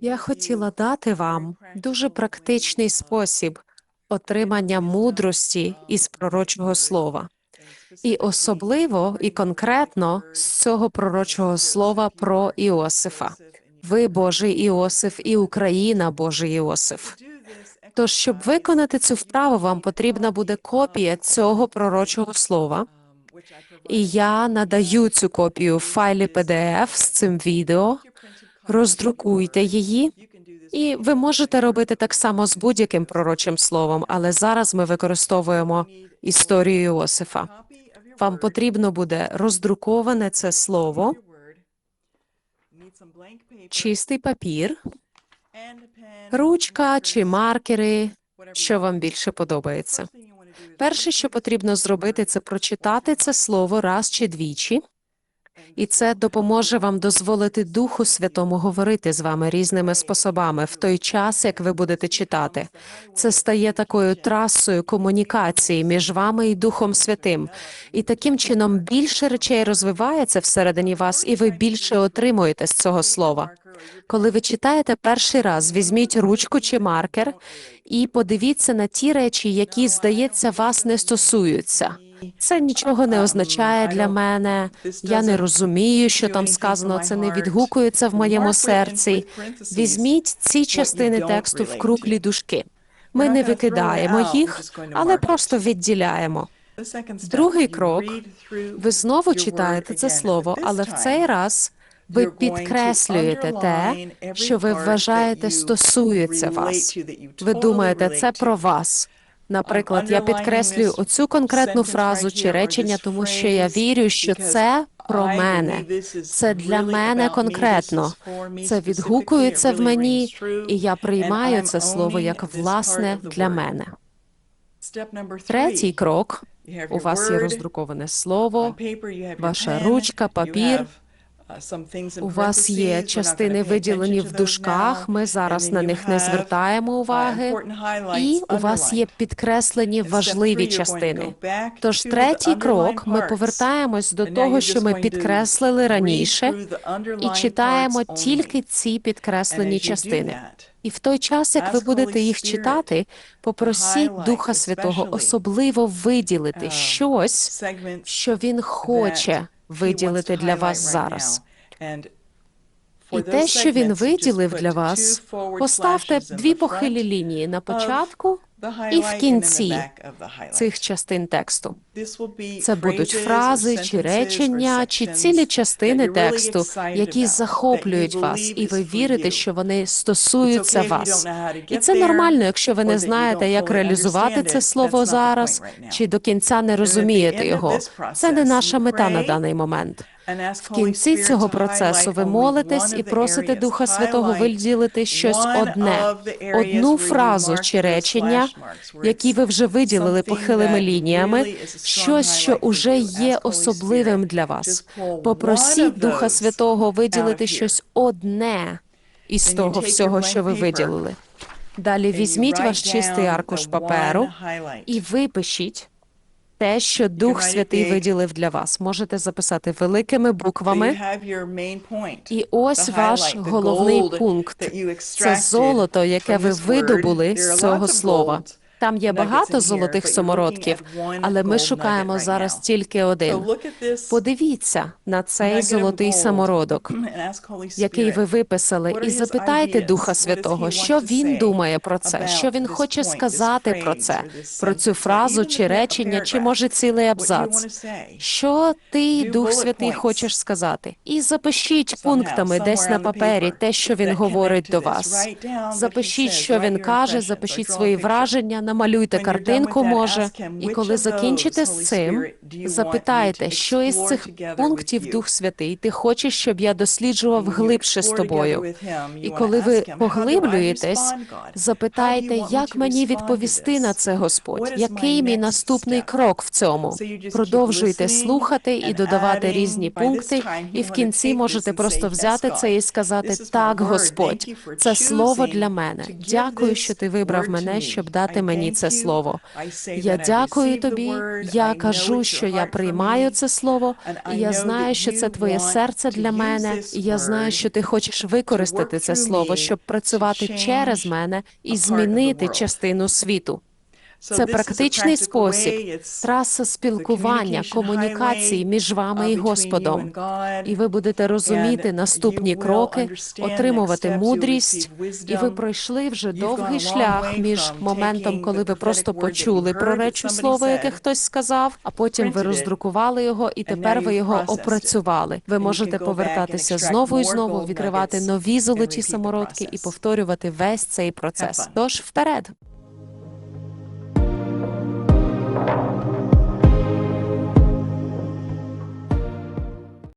Я хотіла дати вам дуже практичний спосіб отримання мудрості із пророчого слова, і особливо і конкретно з цього пророчого слова про Іосифа. Ви Божий Іосиф і Україна Божий Іосиф. Тож, щоб виконати цю вправу, вам потрібна буде копія цього пророчого слова. І я надаю цю копію в файлі PDF з цим відео. Роздрукуйте її, і ви можете робити так само з будь-яким пророчим словом, але зараз ми використовуємо історію Іосифа. Вам потрібно буде роздруковане це слово, чистий папір, ручка чи маркери, що вам більше подобається. Перше, що потрібно зробити, це прочитати це слово раз чи двічі, і це допоможе вам дозволити Духу Святому говорити з вами різними способами в той час, як ви будете читати. Це стає такою трасою комунікації між вами і Духом Святим. І таким чином більше речей розвивається всередині вас, і ви більше отримуєте з цього слова. Коли ви читаєте перший раз, візьміть ручку чи маркер і подивіться на ті речі, які, здається, вас не стосуються. Це нічого не означає для мене. Я не розумію, що там сказано. Це не відгукується в моєму серці. Візьміть ці частини тексту в круглі дужки. Ми не викидаємо їх, але просто відділяємо. Другий крок ви знову читаєте це слово, але в цей раз ви підкреслюєте те, що ви вважаєте стосується вас. Ви думаєте, це про вас. Наприклад, я підкреслюю оцю конкретну фразу чи речення, тому що я вірю, що це про мене. Це для мене конкретно. Це відгукується в мені, і я приймаю це слово як власне для мене. Третій крок у вас є роздруковане слово, ваша ручка, папір. У вас є частини виділені в дужках. Ми зараз на них не звертаємо уваги. І у вас є підкреслені важливі частини. Тож третій крок ми повертаємось до того, що ми підкреслили раніше, і читаємо тільки ці підкреслені частини. І в той час, як ви будете їх читати, попросіть Духа Святого особливо виділити щось, що він хоче виділити для вас зараз. І те, що він виділив для вас, поставте дві похилі лінії на початку і в кінці цих частин тексту. Це будуть фрази чи речення, чи цілі частини тексту, які захоплюють вас, і ви вірите, що вони стосуються вас. І це нормально, якщо ви не знаєте, як реалізувати це слово зараз, чи до кінця не розумієте його. Це не наша мета на даний момент. В кінці цього процесу ви молитесь і просите Духа Святого виділити щось одне, одну фразу чи речення, які ви вже виділили похилими лініями, щось, що уже є особливим для вас. Попросіть Духа Святого виділити щось одне із того всього, що ви виділили. Далі візьміть ваш чистий аркуш паперу і випишіть те, що Дух Святий виділив для вас. Можете записати великими буквами. І ось ваш головний пункт. Це золото, яке ви видобули з цього слова. Там є багато золотих самородків, але ми шукаємо зараз тільки один. Подивіться на цей золотий самородок, який ви виписали, і запитайте Духа Святого, що він думає про це, що він хоче сказати про це, про цю фразу чи речення, чи може цілий абзац. Що ти, Дух Святий, хочеш сказати? І запишіть пунктами десь на папері те, що він говорить до вас. Запишіть, що він каже, запишіть свої враження намалюйте картинку, може, і коли закінчите з цим, запитайте, що із цих пунктів Дух Святий? Ти хочеш, щоб я досліджував глибше з тобою. І коли ви поглиблюєтесь, запитайте, як мені відповісти на це, Господь, який мій наступний крок в цьому. Продовжуйте слухати і додавати різні пункти, і в кінці можете просто взяти це і сказати так, Господь, це слово для мене. Дякую, що ти вибрав мене, щоб дати мені мені це слово. Я дякую тобі. Я кажу, що я приймаю це слово, і я знаю, що це твоє серце для мене, і я знаю, що ти хочеш використати це слово, щоб працювати через мене і змінити частину світу. Це практичний спосіб, траса спілкування, комунікації між вами і Господом. І ви будете розуміти наступні кроки, отримувати мудрість, і ви пройшли вже довгий шлях між моментом, коли ви просто почули про речу слово, яке хтось сказав, а потім ви роздрукували його, і тепер ви його опрацювали. Ви можете повертатися знову і знову, відкривати нові золоті самородки і повторювати весь цей процес. Тож вперед.